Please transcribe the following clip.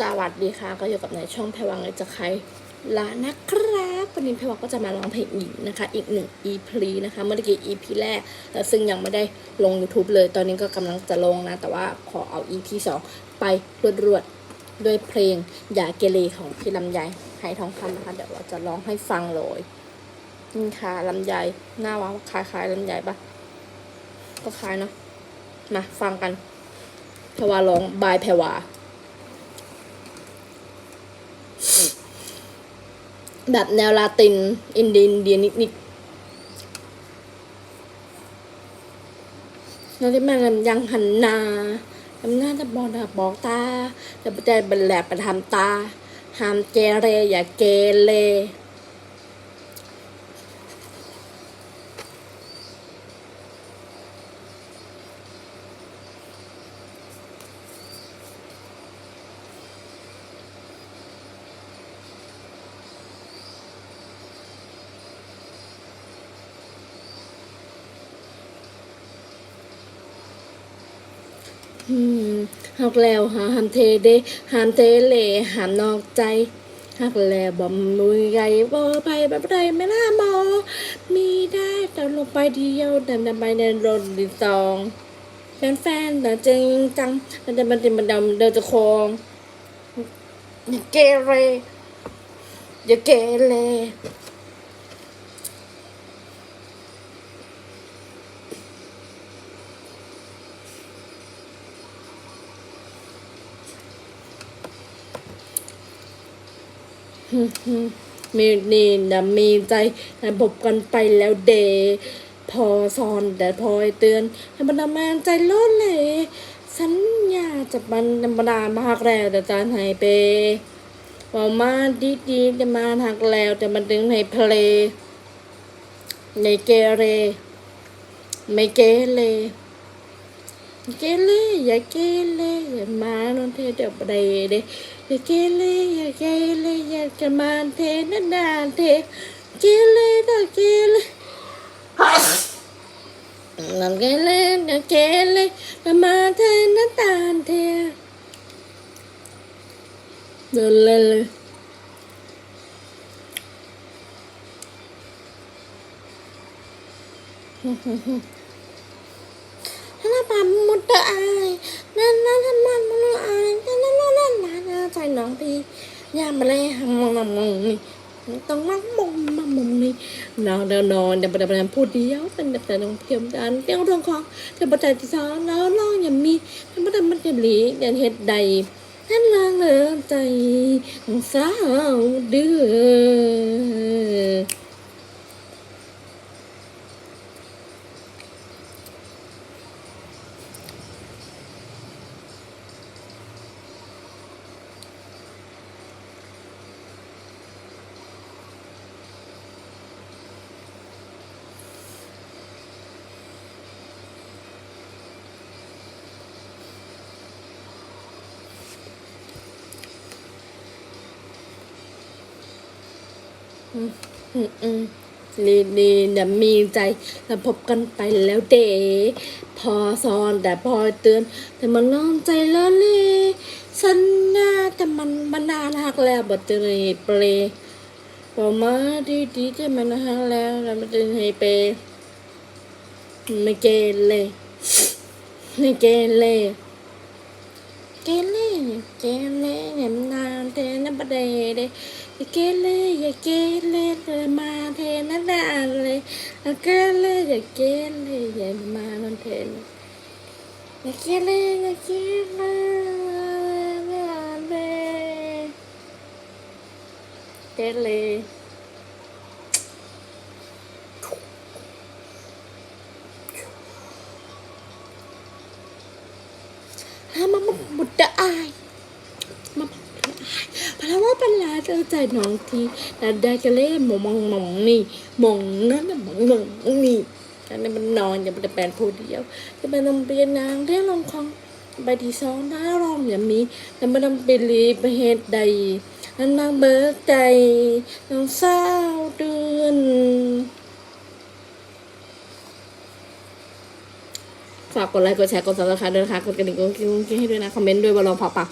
สวัสดีค่ะ ก็อยู่กับในช่องแพรวังเลยจะใครลานะครับวันนี้แพรวังก็จะมาร้องเพลงอีกนะคะ อีกหนึ่ง EP นะคะ เมื่อกี้ EP แรกแต่ซึ่งยังไม่ได้ลง YouTube เลย ตอนนี้ก็กำลังจะลงนะ แต่ว่าขอเอา EP 2 ไปรวดๆด้วยเพลงอย่าเกเรของพี่ลำไยไหทองคำนะคะ เดี๋ยวเราจะร้องให้ฟังเลยนี่ค่ะลำไยหน้าว่าคล้ายๆลำไยปะก็คล้ายเนาะมาฟังกันแพรวาร้องบายแพรวา แบบแนวลาติน อินเดียนเดียนิดนิดแล้วที่มันยังหันนาทำหน้าจะบอกนะบอกตา จะใจบันแหลบประทำตา หามเกเรอย่าเกเร หักแล้วหาหามเทเดหามเทเลหามนอกใจหักแล้วบ่มุยไงบ่ไปแบบใดไม่น่าบอมีได้แต่ลงไปเดียวแต่นไปในรถดิสองแฟนๆแต่จริงจังมันจะมันจะมันดำเดินจะคองอย่าเกเรอย่าเกเร มีนี่นะมีใจแต่พบกันไปแล้วเด พอสอนแต่พอยเตือนให้บรรดาแมนใจโลดเลย สัญญาจะบรรดาบรรดามากแล้วแต่จานให้เปบอกมาดีดีจะมาหักแล้ว แต่มันดึงให้เพลในเกเร ไม่เกเร เกเรอย่าเกเรอย่ามาโนนเทเดี๋ยวไปเดอย่าเกเรอย่าเกเรอย่าจะมาเทนนานเทเกเรอย่าเกเรนั่นเกเรอย่าเกเรอย่ามาเทนนานเทเดินเลยเลยถ้าปามมุด เตออายนั่นนั่นนั่นมันมันอายนั่นนั่นนั่นนั่นนั่นใจน้องพี่ยามมาเลยหมองมองนี่ต้องนั่งมองมามองนี่นอนเดินนอนเดี๋ยวปเดี๋ยวพูดเดียวเป็นแบบแต่น้องเพียมดันเรื่องเรื่องของเดี๋ยวประเดี๋ยที่สองแล้วร้องอย่างมีมันประเดี๋ยมันจะหลีเดี๋ยวเฮ็ดใดนั่นลางเลยใจสาวเดือ ลีนีเนี่ยมีใจแล้วพบกันไปแล้วเดพอสอนแต่พอเตือน แต่มันนอนใจแล้วเลยสัญญาแต่มันมันนานหักแล้วบัดเจอเปรบอมาดีดีๆจะมันหักแล้วแล้วมันจะให้เปรไม่เกเรไม่เกเรเกเรเกเรเนี่ยมันนานเทนะประเด เดอย่าเกเรอย่าเกเรเลย ลาว่าเป็นลาจอใจน้องทีแต่ได้ก็เล่มองมองมองนี่มองนั่นน่ะมองมองนี่อันนี้มันนอนอย่าเป็นแปลนผู้เดียวจะเป็นำเปียนางเรียกลงของใบที่สองน้ารองอย่ามีแต่มันำไปรีไปเหตุใดนั่นนางเบิกใจน้องเศร้าเดือนฝากกดไลค์กดแชร์กดซับสไครต์ด้วยนะคะกดกระดิ่งกดกิ้งให้ด้วยนะ คอมเมนต์ด้วยว่าลองพอปะ